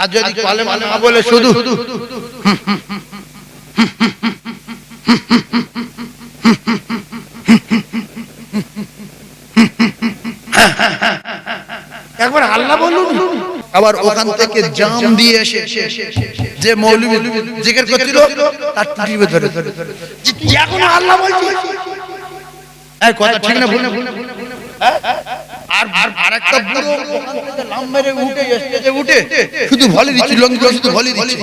আর যদি কলেমা না বলে শুধু। একবার আল্লাহ বলুন। আবার ওখান থেকে জাম দিয়ে এসে যে মৌলবি জিজ্ঞেস করছিল তার টিপে ধরে। তুই আল্লাহ বলছিস এই কথা ঠিক না ভুল না ভুল না? আর আর আরেকটা বুড়ো লাম মেরে উঠে স্টেজে উঠে শুধু ভলি দিচ্ছি লুঙ্গি শুধু ভলি দিচ্ছি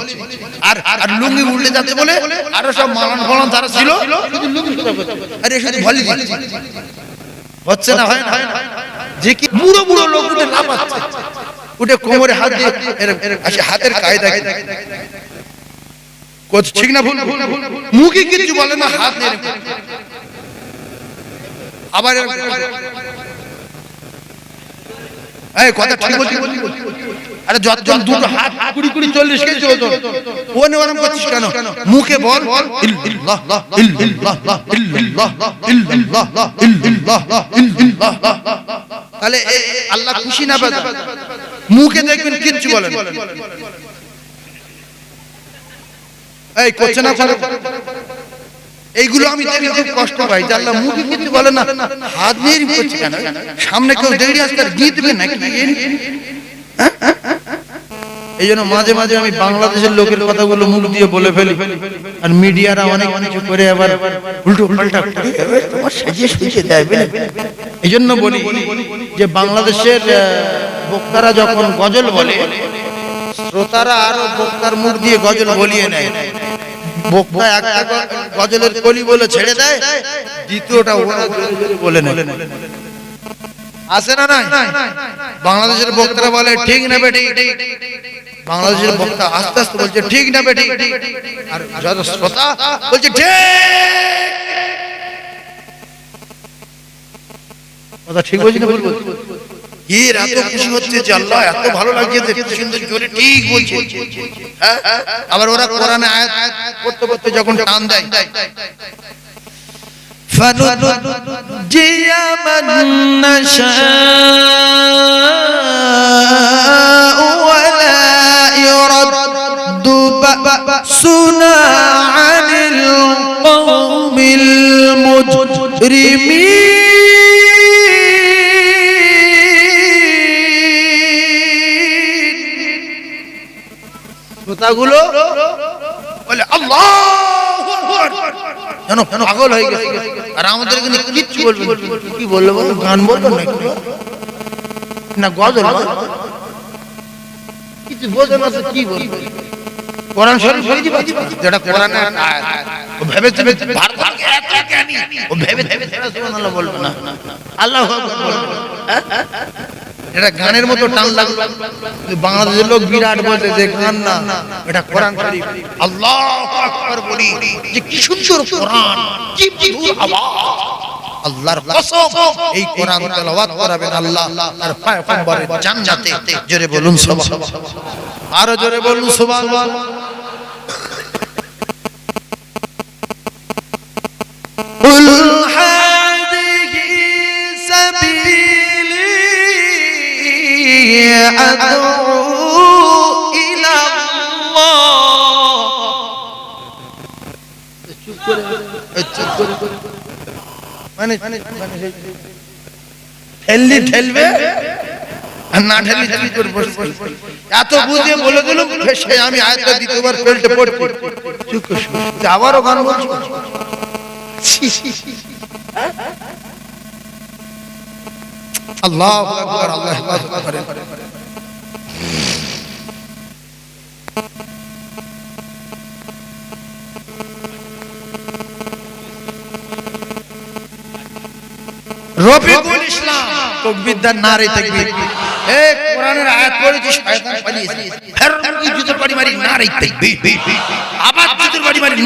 আর আর লুঙ্গি উল্টে যাতে বলে আরও সব মালান ফলান যারা ছিল শুধু লুঙ্গি আরে শুধু ভলি দিচ্ছি হচ্ছে না হয় না যে কি বুড়ো বুড়ো লোক উঠে লাফাচ্ছে উঠে কোমরে হাত দিয়ে আসে হাতের কায়দা ঠিক না ভুল। মুখে কিছু বলে না হাত। আবার। এই, কথা ঠিক বলছি আরে যতজন দুটো হাত, কুড়ি কুড়ি চল্লিশ কেজি ওজন ও ওরম করছিস কেন মুখে বল। তাহলে আল্লাহ খুশি না বেজা মুখে দেখবেন কিচ্ছু বলেন এই, করছে না? এইগুলো আমি দেখে খুব কষ্ট পাই যে আল্লাহ মুখে কিছু বলে না হাত নিয়ে করছে কেন? সামনে কেউ দেরি আসতে গিয়ে দেবে নাকি? এই জন্য মাঝে মাঝে আমি বাংলাদেশের লোকের কথাগুলো মুখ দিয়ে বলে ফেলি। আর মিডিয়ারা অনেক কিছু করে আবার উল্টো পাল্টা দেয়? এই জন্য বলি যে বাংলাদেশের বক্তারা যখন গজল বলে শ্রোতারা আরও বক্তার মুখ দিয়ে গজল বলিয়ে নেয়। বক্তা একটা গজলের কলি বলে ছেড়ে দেয়, দ্বিতীয়টা ওরা বলে নেয়। আছে না নাই? বাংলাদেশের বক্তারা বলে, ঠিক না বেটি বাংলাদেশের বক্তা আস্তে আস্তে বলছে, ঠিক না বেটি আর যত শ্রোতা বলছে, ঠিক! কথা ঠিক বলছি না বলছি? এর এত খুশি হচ্ছে যে আল্লাহ এত ভালো লাগছে যে এত সুন্দর জোরে ঠিক বলছে হ্যাঁ? আবার ওরা কোরআনে আয়াত পড়তে পড়তে যখন টান দেয় فننجي من نشاء ولا يرد بأسنا عن القوم المجرمين শ্রোতাগুলো বলে, আল্লাহ জানো পাগল হয়ে গেছে। আর আমাদের এখানে কিচ্ছু বলবে কি বলল বলো? গান বলল না না, গজল কিছু বোঝো না তো কি বলব? কোরআন শরীফ বুঝতে পারছি যেটা কোরআনের ও ভেবে ভেবে ভারত এত জ্ঞানী। ও ভেবে ভেবে সুবহানাল্লাহ বলবে না। আল্লাহ আকবার বলবে। এটা গানের মতো টান লাগল বাংলাদেশের লোক বিরাট বলছে যে গান না এটা কোরআন শরীফ। আল্লাহ আকবার বলি যে কি সুন্দর কোরআন। কি মধুর আওয়াজ। আল্লাহর কসম এই কোরআন তেলাওয়াত করাবেন আল্লাহ। তার পয়গম্বরের জান্নাতে জোরে বলুন সুবহানাল্লাহ। আরও জোরে বলুন সুবহানাল্লাহ। أدعو إلى الله মানে ঠেললি ঠেলবে আর না ঠেললি ঠেললি করে বসে বসে। এত বুঝিয়ে বলে দিলাম সে আমি আয়তা দ্বিতীয়বার ফেলতে পড়ছি চুপ করে শুনে। যে আবারও গান বলছি আল্লাহ আকবার আল্লাহ হেফাজত করেন রফিকুল ইসলাম। তাকবীর। এ কোরআনের আয়াত পড়েছি শয়তান ফের বাড়ি মারি আবার বাড়ি মারি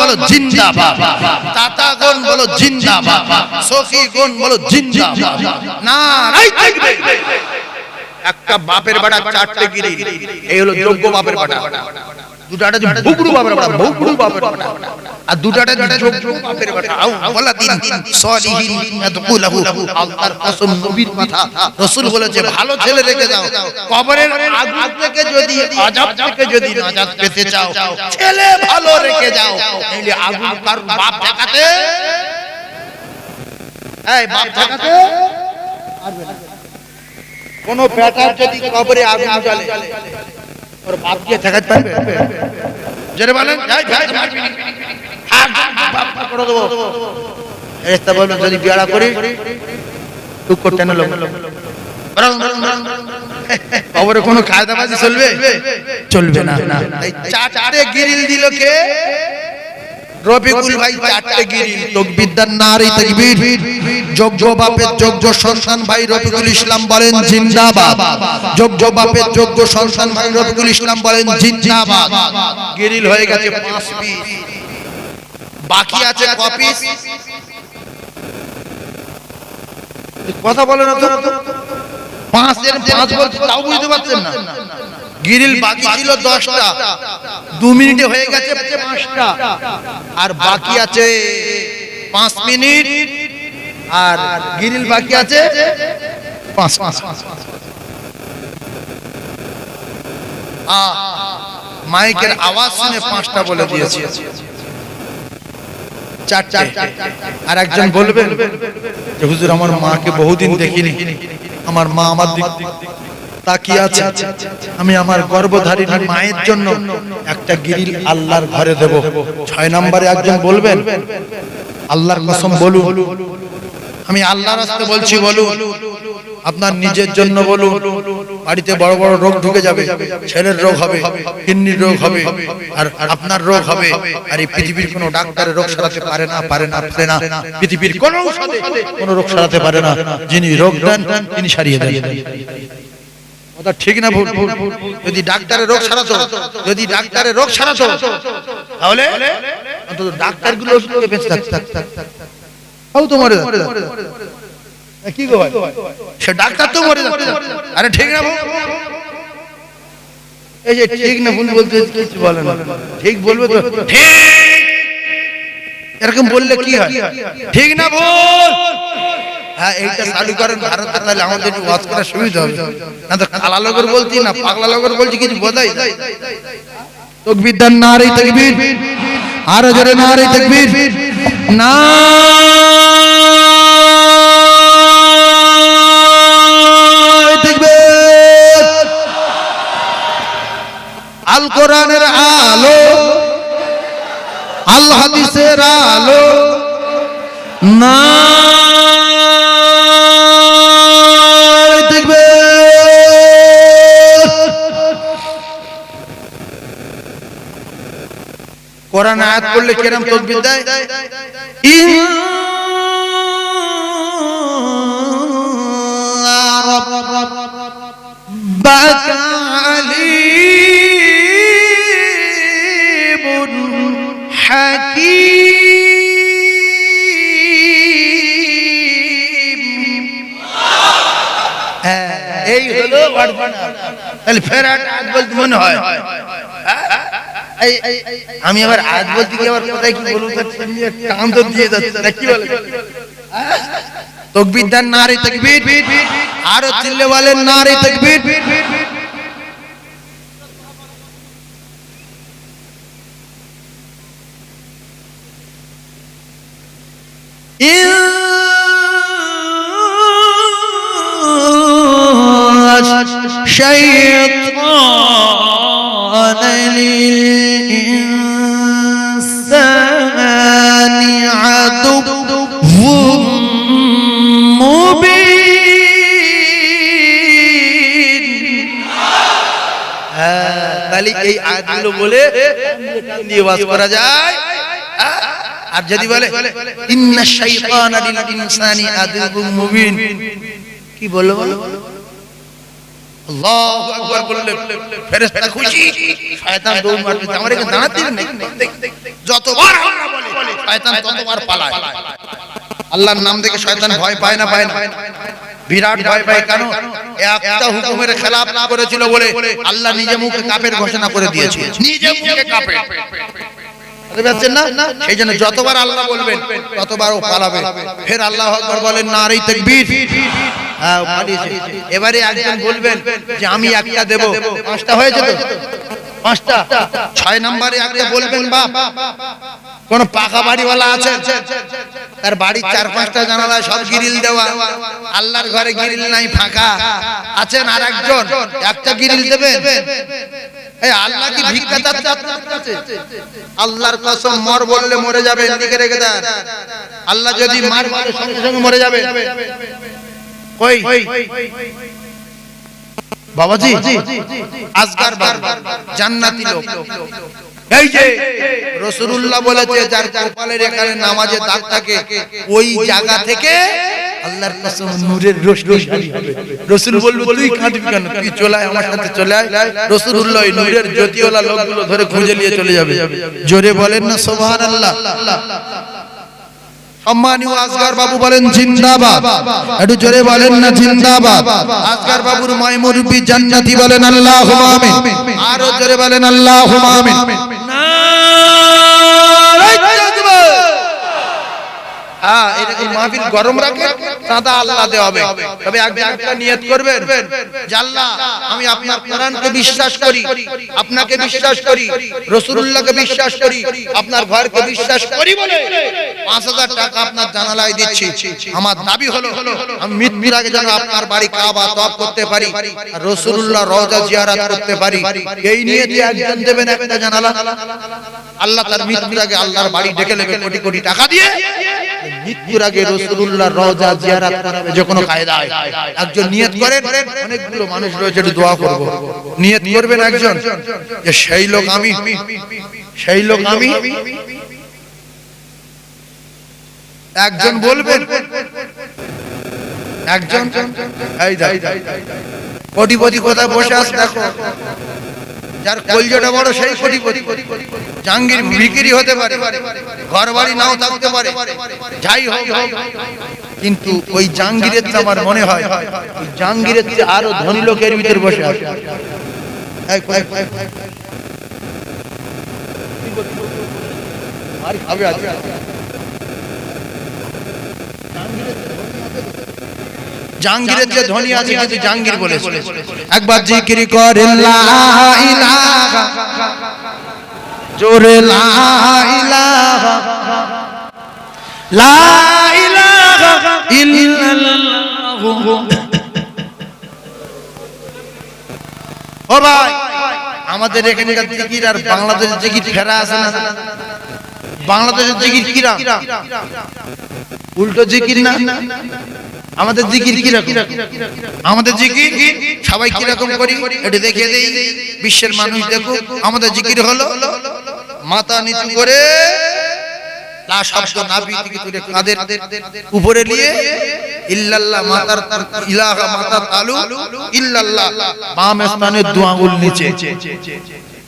বলো জিন্দাবাদ। বলো জিন্দাবাদ। বলো জিন্দাবাদ। তাকবীর। একটা বাপের বাড়া চারটে গিরি। এই হলো যোগ্য বাপের বাড়া। দুটাটা যে ভুগড়ু বাপের বেটা ভুগড়ু বাপের আর দুটাটা যে যোগ্য বাপের বেটা আউ ওয়ালা দিন সলিহিন ইয়াদকুলহু। আল্লাহর কসম নবীর কথা। রাসূল বলেছে ভালো ছেলে রেখে দাও। কবরের আগুন থেকে যদি আযাব থেকে যদি নাজাত পেতে চাও ছেলে ভালো রেখে যাও তাহলে আগুন কার বাপ দেখাতে এই বাপ দেখাতে পারবে না। কোন বেটার যদি কবরে আগুন জ্বলে ওর বাপ গিয়ে ঠেকাতে পারবে জেরে বলেন যাই না। হাত বাপ করে দেবো ফেরেশতা বলবেন যদি বিয়াড়া করি টুক করতে না লোক কবরে কোনো খায়দাবাজি চলবে চলবে না চাটে গিরিল দিল কে রবিকুল ভাই চারটে গিরিল তকবিদ্যার নারী তাকবীর। যোগ্য বাপের যোগ্য সন্তান ভাই রফিকুল ইসলাম বলেন জিন্দাবাদ। যোগ্য বাপের যোগ্য সন্তান ভাই রফিকুল ইসলাম বলেন জিন্দাবাদ। গিরিল হয়ে গেছে পাঁচ পিস। বাকি আছে ক পিস? কথা বলে না তো? পাঁচ এর পাঁচ বলছে তাও বুঝতে পারছেন না। গিরিল বাকি ছিল দশটা। দু মিনিটে হয়ে গেছে পাঁচটা। আর বাকি আছে পাঁচ মিনিট। আর গিরিল বাকি আছে পাঁচ পাঁচ মাইকের আওয়াজ শুনে পাঁচটা বলে দিয়েছি। চার চার আর একজন বলবেন হুজুর আমার মাকে বহুদিন দেখিনি। আমার মা আমার দিক তাকিয়ে আমি আমার গর্ভধারিণী মায়ের জন্য একটা গিরিল আল্লাহর ঘরে দেব। ছয় নম্বরে একজন বলবেন, আল্লাহর কসম বলুন। আমি আল্লাহর রাস্তে বলছি, বলুন। আপনার নিজের জন্য বলুন, বাড়িতে বড় বড় রোগ ঢুকে যাবে, ছেলের রোগ হবে, কিডনির রোগ হবে, আর আপনার রোগ হবে, আর এই পৃথিবীর কোনো ডাক্তারের রোগ সারাতে পারে না পারে না পারে না। পৃথিবীর কোনো কোনো রোগ সারাতে পারে না। যিনি রোগ দেন, তিনি সারিয়ে দেন। ঠিক না ভুল? যদি ডাক্তারের রোগ সারাতো, যদি ডাক্তারের রোগ সারাতো, তাহলে অন্তত ডাক্তারগুলো ওষুধকে বেঁচে থাকতো তাও তো কি গো ভাই? সে ডাক্তার তো মরে আরে ঠিক না? এই যে ঠিক না ভুল বলতে কিছু ঠিক বলবে তো? ঠিক! এরকম বললে কি হয়? ঠিক না ভুল? হ্যাঁ এইটা চালু করেন ভারতে তাহলে আমাদের একটু ওয়াজ করার সুবিধা হবে। না তো কালা লগর বলছি না পাগলা লগর বলছি কিছু বোঝাই যায় তকবিদ্যার নারী তকবীর। আরও জোরে নারী তকবীর। না। আল কোরআনের আলো আল হাদিসের আলো। না। কোরআন আয়াত করলে কিরম তকবির দেয়? এই হলো তাহলে ফেরাট আজ বলতে মনে হয়। আমি আবার আজ বলতে গিয়ে আবার কোথায় কি বলবো তার সামনে একটা কান তো দিয়ে যাচ্ছে না কি বলে তকবীর দেন নারী তকবীর আরো চিল্লে বলেন নারী তকবীর الشيطان এই আয়াতগুলো বলে দিয়ে বাস করা যায়। আর যদি বলে ইন্না শাইতানা লিল ইনসানি আদুবুম মুবিন। কি বলল? বলো আল্লাহু আকবার বললে ফেরেশতা খুশি শয়তান দৌড় মারবে। আমার এখানে দাঁড়াতে নেই। যতবার আমরা বলি শয়তান ততবার পালায়। আল্লাহর নাম দেখে শয়তান ভয় পায় না পায় না। বিরাট ভয় পায়। কেন? একটা হুকুমের খেলাপ করেছিল বলে আল্লাহ নিজে মুখে কাপের ঘোষণা করে দিয়েছে। নিজে মুখে কাপের। জন্য যতবার আল্লাহ বলবেন ততবার ও পালাবে। ফের আল্লাহ আকবার বলেন না আর তাকবীর। হ্যাঁ এবারে একজন বলবেন যে আমি একটা দেব। পাঁচটা হয়েছে তো? পাঁচটা, ছয় নম্বরে একটা বলবেন বাপ, কোন পাকা বাড়িওয়ালা আছে তার বাড়ির চার পাঁচটা জানালা সব গিরিল দেওয়া, আল্লাহর ঘরে গিরিল নাই, ফাঁকা। আছেন আর একজন একটা গিরিল দেবেন? আল্লাহ কি ভিক্ষা আল্লাহর কসম, মর বললে মরে যাবে, এদিকে রেখে দেন। আল্লাহ যদি মার মারে সঙ্গে সঙ্গে মরে যাবে। বাবাজি আজকার জান্নাতি লোক। এই যে রসুল্লাহ বলেছে যার কপালের এখানে নামাজে দাগ থাকে ওই জায়গা থেকে আল্লাহর কসম নূরের রোশনি হবে। রসুল তুই কাঁদবি কেন? তুই চলে আয় আমার সাথে চলে আয়। রসুল্লাহ ওই নূরের জ্যোতিওয়ালা লোকগুলো ধরে খুঁজে নিয়ে চলে যাবে। জোরে বলেন না সুবহানাল্লাহ। সম্মানীয় আসগার বাবু বলেন জিন্দাবাদ। একটু জোরে বলেন না জিন্দাবাদ। আসগার বাবুর মাই মুরব্বি জান্নাতি বলেন আল্লাহুম্মা আমিন। আরও জোরে বলেন আল্লাহ আমিন। তাকবীর। হ্যাঁ গরম আল্লাহ হবে। তবে যে বিশ্বাস করি, আপনাকে বিশ্বাস করি আপনার ঘরকে বিশ্বাস করি বলে 5000 টাকা আপনার জানালায় দিচ্ছি। আমার দাবি হলো, আমি মৃত্যুর আগে যেন আপনার বাড়ি কাবা তওয়াফ করতে পারি রাসূলুল্লাহ রওজা জিয়ারত করতে পারি। এই নিয়ে দিয়ে একজন দেবেন একটা জানালা। আল্লাহ তার মৃত্যুর আগে আল্লাহর বাড়ি ডেকে নেবে কোটি কোটি টাকা দিয়ে। মৃত্যুর আগে রসুল্লাহ রওজা জিয়ারাত করাবে যে কোনো কায়দায়। একজন নিয়ত করেন, অনেকগুলো মানুষ রয়েছে, একটু দোয়া করব। নিয়ত করবেন একজন, যে সেই লোক আমি, সেই লোক আমি। একজন বলবেন, একজন, এই দেখ কোটিপতি কোথায় বসে আছে দেখো। যার কলজটা বড় সেই কোটিপতি। জাঙ্গির বিক্রি হতে পারে। ঘর বাড়ি নাও থাকতে পারে। যাই হোক কিন্তু ওই জাঙ্গিরের চেয়ে আমার মনে হয় ওই জাঙ্গিরের চেয়ে আরও ধনী লোকের ভিতর বসে আছে। এই। আর খাবে আজকে। জাহাঙ্গীরের যে ধনী আছে কিন্তু জাহাঙ্গীর বলে একবার জিকির করে লা জোরে ও ভাই আমাদের এখানকার জিকির আর বাংলাদেশের জিকির ফেরা আছে না? বাংলাদেশের জিকির কিরা উল্টো জিকির না? আমাদের জিকির কীরকম? আমাদের জিকির সবাই কীরকম করি? এটা দেখিয়ে দেই। বিশ্বের মানুষ দেখো আমাদের জিকির হলো মাথা নিচু করে উপরে নিয়ে ইল্লাল্লাহ মাতার ইলাহা মাতার তালু ইল্লাল্লাহ বাম স্থানে দু নিচে।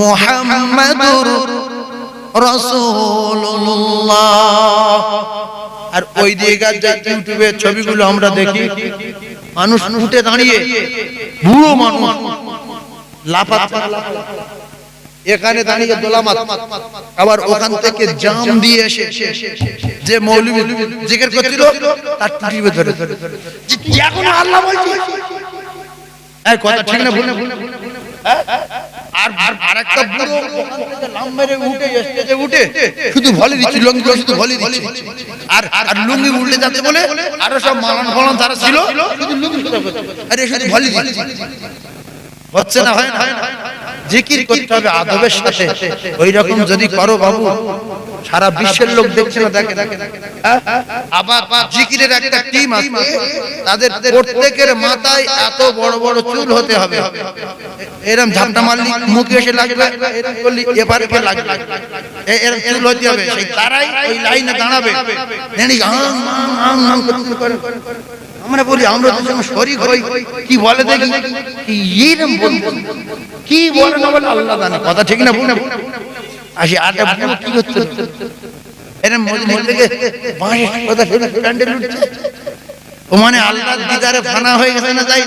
মুহাম্মাদুর রাসূলুল্লাহ। আর ওই দিকের যে ইউটিউবে ছবিগুলো আমরা দেখি, মানুষ উঠে দাঁড়িয়ে, বুড়ো মানুষ, লাফাচ্ছে। এখানে দাঁড়িয়ে দোলামাত। আবার ওখান থেকে জাম দিয়ে এসে যে মৌলবি জিকির করছিল, তার ধরে কি এখনও আল্লাহ বলছি? এই কথা ঠিক না, ভুল? আর আর আরেকটা বুড়ো লাম মেরে উঠে স্টেজে উঠে। শুধু ভলি দিচ্ছে লুঙ্গি শুধু ভলি দিচ্ছে। আর আর লুঙ্গি উল্টে যাতে বলে আরও সব মালান ফলান তারা ছিল। শুধু লুঙ্গি আরে শুধু ভলি দিচ্ছে। হচ্ছে না হয় না জিকির করতে হবে আদবের সাথে ওই রকম যদি করো বাবু সারা বিশ্বের লোক দেখছে না দেখে দেখে হ্যাঁ? আবার জিকিরের একটা টিম আছে তাদের প্রত্যেকের মাথায় এত বড় বড় চুল হতে হবে এরম ঝাপটা মারলি মুখে এসে লাগবে করলি এপারে কে লাগবে এ- এরম চুল হতে হবে সেই তারাই ওই লাইনে দাঁড়াবে আম, আম, আম, আম করে। আমরা বলি, আমরা তো সঙ্গে হই, কি বলে দেখি? কি এরম বলব কি বলে না বলে আল্লাহ জানে। কথা ঠিক না ভুল? না আসি আটা ভুল কি হচ্ছে এরম মধ্যে থেকে বাঁশের কথা শুনে প্যান্ডেল উঠছে। ও মানে আল্লাহর দিদারে ফানা হয়ে গেছে না যাই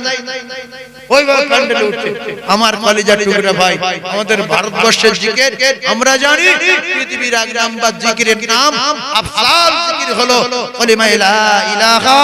ওই ভাবে প্যান্ডেল উঠছে। আমার কলিজা টুকরা ভাই, আমাদের ভারতবর্ষের জিকির, আমরা জানি পৃথিবীর আগ্রাম বা জিকিরের নাম আফসাল জিকির হলো, কলিমা লা ইলাহা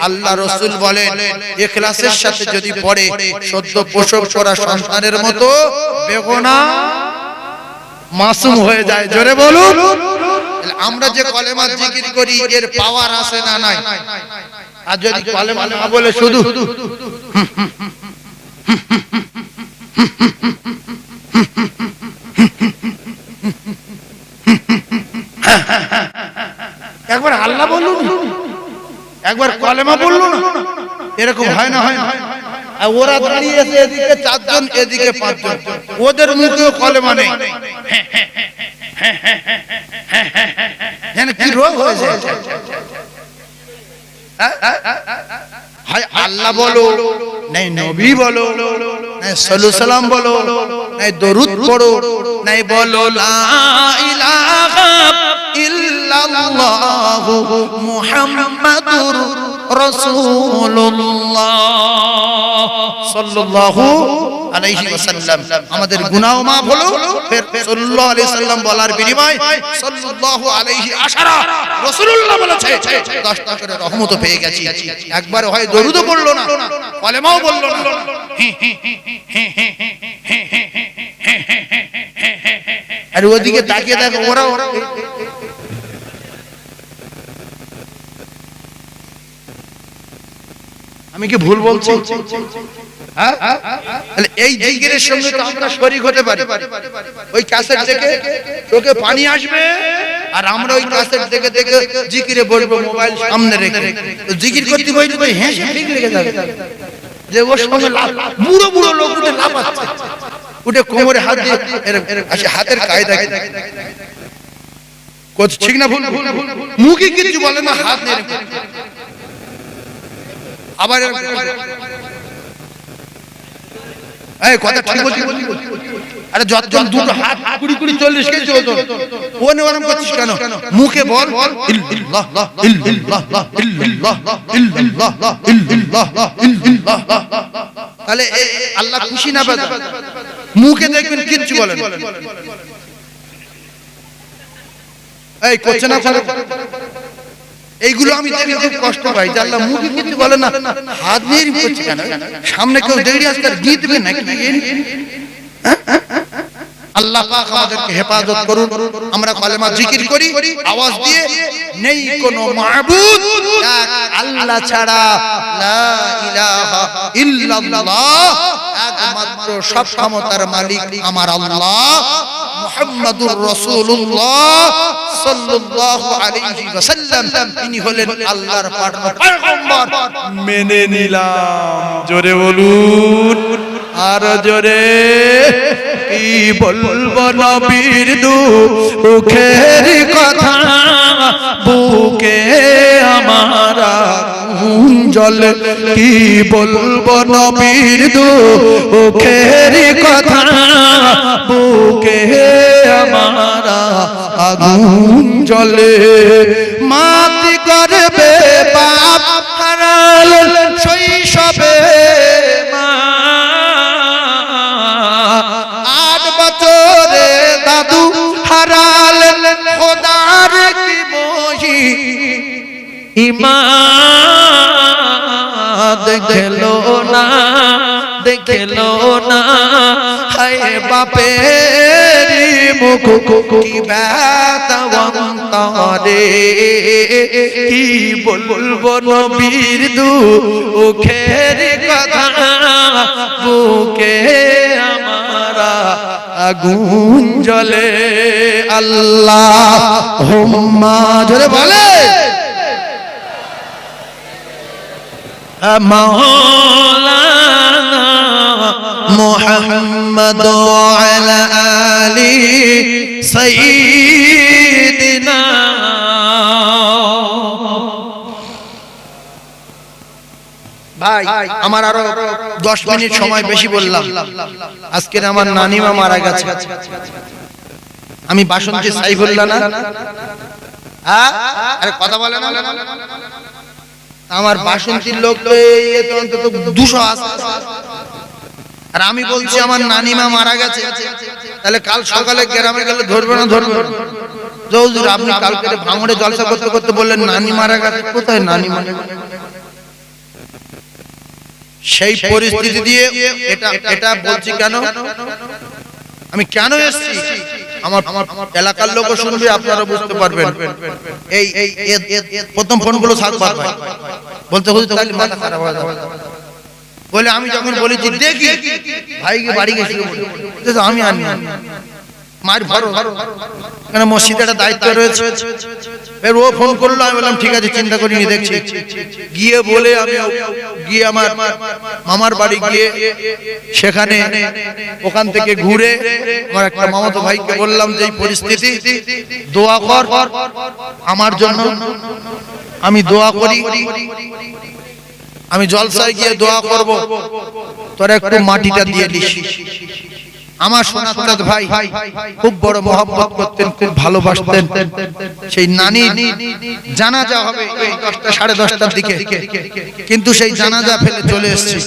আল্লাহ রসুল বলেন এখলাসের সাথে যদি পড়ে, সদ্য প্রসব করা সন্তানের মতো বেগনা মাসুম হয়ে যায়। জোরে বলুন। আমরা যে কলেমা জিকির করি এর পাওয়ার আছে না নাই? আর যদি কলেমা না বলে শুধু একবার আল্লাহ বলুন একবার কলেমা বলল না? এরকম হয় না হয় না। আর ওরা দাঁড়িয়ে আছে এদিকে চারজন এদিকে পাঁচজন। ওদের মুখেও কলেমা নেই। যেন কি রোগ হয়েছে হয় আল্লাহ বলো নাই নবী বলো নাই সলু সালাম বলো নাই দরুদ পড়ো নাই বলো ইল্লাল্লাহু মুহাম্মাদুর রাসূলুল্লাহ সাল্লাল্লাহু আলাইহি ওয়াসাল্লাম। আমাদের গুনাহ মাফ হলো। ফের সাল্লাল্লাহু আলাইহি সাল্লাম বলার বিনিময় সাল্লাল্লাহু আলাইহি আশারা রাসূলুল্লাহ বলেছে 10টা করে রহমত পেয়ে গেছি। একবার হয় দরুদও পড়ল না কলেমাও বলল না। আর ওদিকে তাকিয়ে দেখো ওরা আমি কি ভুল বলছি? এই জিকিরের সঙ্গে তো আমরা হতে পারি। ওই ক্যাসেট দেখে চোখে পানি আসবে, আর আমরা ওই ক্যাসেট দেখে দেখে জিকিরে বলব, মোবাইল সামনে রেখে। জিকির করতে বই হ্যাঁ ঠিক লেগে যাবে। যে ওর সঙ্গে বুড়ো বুড়ো লোক উঠে উঠে কোমরে হাত দিয়ে এরম হাতের কায়দা ঠিক না ভুল? মুখে কিছু বলে না, হাত আবার। এই কথা ঠিক বলছি। আরে যতজন দুটো হাত কুড়ি কুড়ি চল্লিশ কেজি ওজন। ও নে ওরম করছিস কেন? মুখে বল। তাহলে আল্লাহ খুশি না পাবে মুখে দেখবেন কিচ্ছু বলেন এই করছে না। এইগুলো আমি দেখে খুব কষ্ট পাই যে আল্লাহ মুখে কিছু বলে না হাত নিয়ে করছে কেন? সামনে কেউ দাঁড়িয়ে আসতে গিয়ে নাকি? আল্লাহ পাক আমাদেরকে হেফাজত করুন। আমরা কলেমা জিকির করি আওয়াজ দিয়ে নেই কোনো মাবুদ এক আল্লাহ ছাড়া লা ইলাহা ইল্লাল্লাহ একমাত্র সব ক্ষমতার মালিক আমার আল্লাহ। মুহাম্মাদুর রাসূলুল্লাহ সাল্লাল্লাহু আলাইহি ওয়াসাল্লাম। তিনি হলেন আল্লাহর পাঠানো পয়গম্বর। মেনে নিলাম। জোরে বলুন। আর জোরে কি বলব নবীর দু মুখের কথা? বুকে আমার জল কি বলব নবীর দু মুখের কথা? বুকে আমার আগুন জলে মাতি করবে বাপ হারাল শৈশবে আট বছরে দাদু হারাল খোদার কি মহি? ইমা দেখল না দেখল না হায় বাপের মুখ, কি ব্যথা অন্তরে। কি বলব নবীর দু মুখের কথা? বুকে আমারা আগুন জ্বলে। আল্লাহ হোম্মা, জোরে বলে। مولانا محمد وعلى آل سيدنا ভাই আমার আরো দশ মিনিট সময় বেশি বললাম আজকের আমার নানিমা মারা গেছে আমি বাসন্তী সাইফুল্লাহ না হ্যাঁ? আরে কথা বলে না আমার বাসন্তীর লোক তো অন্তত দুশো আছে আর আমি বলছি আমার নানিমা মারা গেছে। তাহলে কাল সকালে গ্রামে গেলে ধরবে না ধরবে? জহুজুর আপনি কালকে ভাঙড়ে জলসা করতে করতে বললেন নানি মারা গেছে। কোথায় নানি মারা সেই পরিস্থিতি দিয়ে এটা এটা বলছি কেন? আমি কেন এসেছি? আমার এলাকার লোকও শুনবে আপনারা বুঝতে পারবেন। এই প্রথম ফোনগুলো সাতবার ভাই বলতে হুজুর তাহলে মাথা খারাপ হয়ে যাবে। বলে আমি যখন বলেছি দেখি। ভাইকে বাড়ি গেছিল আমি আনি আমি আনি। মার ভরো। কেন মসজিদে একটা দায়িত্ব রয়েছে। এর ও ফোন করল আমি বললাম ঠিক আছে চিন্তা করিনি দেখছি। গিয়ে বলে আমি গিয়ে আমার মামার বাড়ি গিয়ে সেখানে ওখান থেকে ঘুরে আমার একটা মামাতো ভাইকে বললাম যে এই পরিস্থিতি দোয়া কর। আমার জন্য আমি দোয়া করি। আমি জলসায় গিয়ে দোয়া করব। তোর একটু মাটিটা দিয়ে দিস। আমার সোনাত ভাই খুব বড় মহব্বত করতেন, খুব ভালোবাসতেন। সেই নানি জানাজা হবে দশটা সাড়ে দশটার দিকে। কিন্তু সেই জানাজা ফেলে চলে এসছে।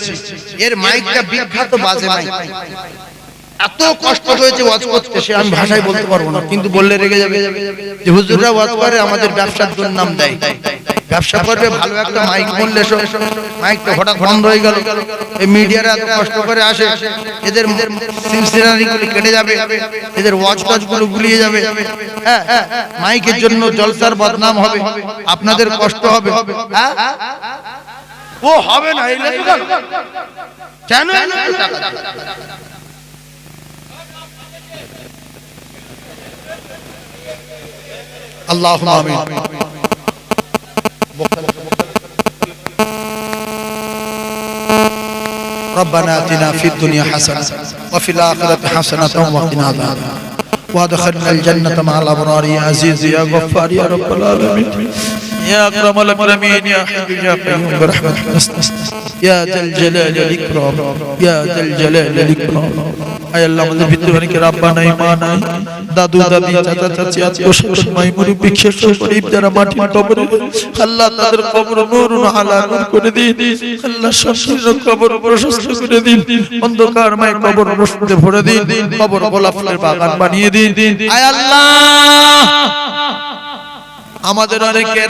এর মাইকটা বিখ্যাত বাজে মাইক। এত কষ্ট হয়েছে ওয়াজ করতে, সে আমি ভাষায় বলতে পারব না, কিন্তু বললে রেগে যাবে। যে হুজুররা ওয়াজ করে, আমাদের ব্যবসার দুর্নাম দেয়। ব্যবসা করবে, ভালো একটা মাইক বললে মাইকটা হঠাৎ বন্ধ হয়ে গেল। এই মিডিয়ারা এত কষ্ট করে আসে, এদের সিনসিনারি গুলো কেটে যাবে, এদের ওয়াচ টচগুলো গুলিয়ে যাবে। হ্যাঁ মাইকের জন্য জলসার বদনাম হবে, আপনাদের কষ্ট হবে। হ্যাঁ? ও, হবে না তো কেন? اللهم آمين. ربنا آتنا في الدنيا حسنة وفي الآخرة حسنة وقنا عذاب. وادخلنا الجنة مع الأبرار يا عزيز يا غفار يا رب العالمين. يا أكرم الأكرمين يا حي يا قيوم. برحمتك. نستغيث يا ذا الجلال والإكرام. يا ذا الجلال والإكرام. আমাদের অনেকে দাদু, দাদি বাগান বানিয়ে দিন। আমাদের অনেকে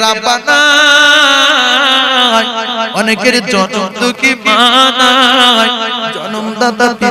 অনেকের জনম দুঃখী মা নাই জনমদাতা পিতা নাই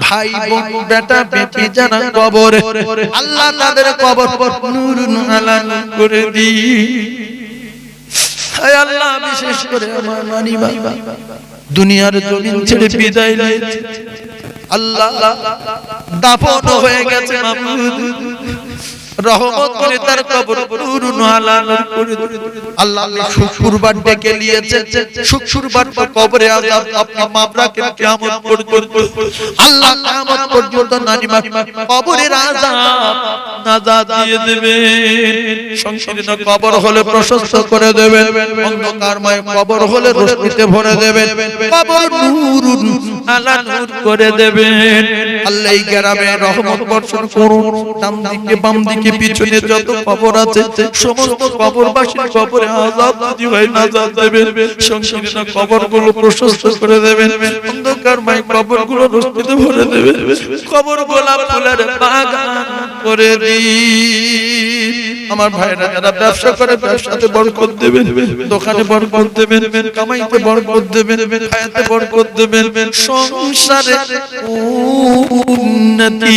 ভাই বোন বেটা বেটি জানা কবর আল্লাহ তাদের কবর নূর আলা করে দি হায় আল্লাহ বিশেষ করে আমার মানি বাবা দুনিয়ার জমিন ছেড়ে বিদায় নিয়েছে আল্লাহ দাফন হয়ে গেছে মাহমুদ রহমত করে তার কবর করে। আল্লাহ শুক্রবার ডেকে নিয়েছে। শুক্রবার পর কবরে আযাব আপনি কিয়ামত পর্যন্ত আল্লাহ কিয়ামত পর্যন্ত নানিমা কবরের আযাব নাজাত দিয়ে দেবেন কবর হলে প্রশস্ত করে দেবেন। অন্ধকারময় কবর হলে রোশনিতে ভরে দেবেন। কবর নূর আলা নূর করে দেবেন। আল্লাহ এই গ্রামে রহমত বর্ষণ করুন। ডান দিকে বাম দিকে পিছনে যত কবর আছে, সমস্ত কবরবাসীর কবরে আজাদ যদি হয় নাজাত দেবেন সংসারীরা কবরগুলো প্রশস্ত করে দেবেন। অন্ধকারময় কবরগুলো রশ্মিতে ভরে দেবেন। কবর গোলাপ ফুলের বাগান করে দিন। আমার ভাইরা যারা ব্যবসা করে, ব্যবসাতে বরকত দেবেন। দোকানে বরকত দেবেন, কামাইতে বরকত দেবেন, খায়াতে বরকত দেবেন। সংসারে উন্নতি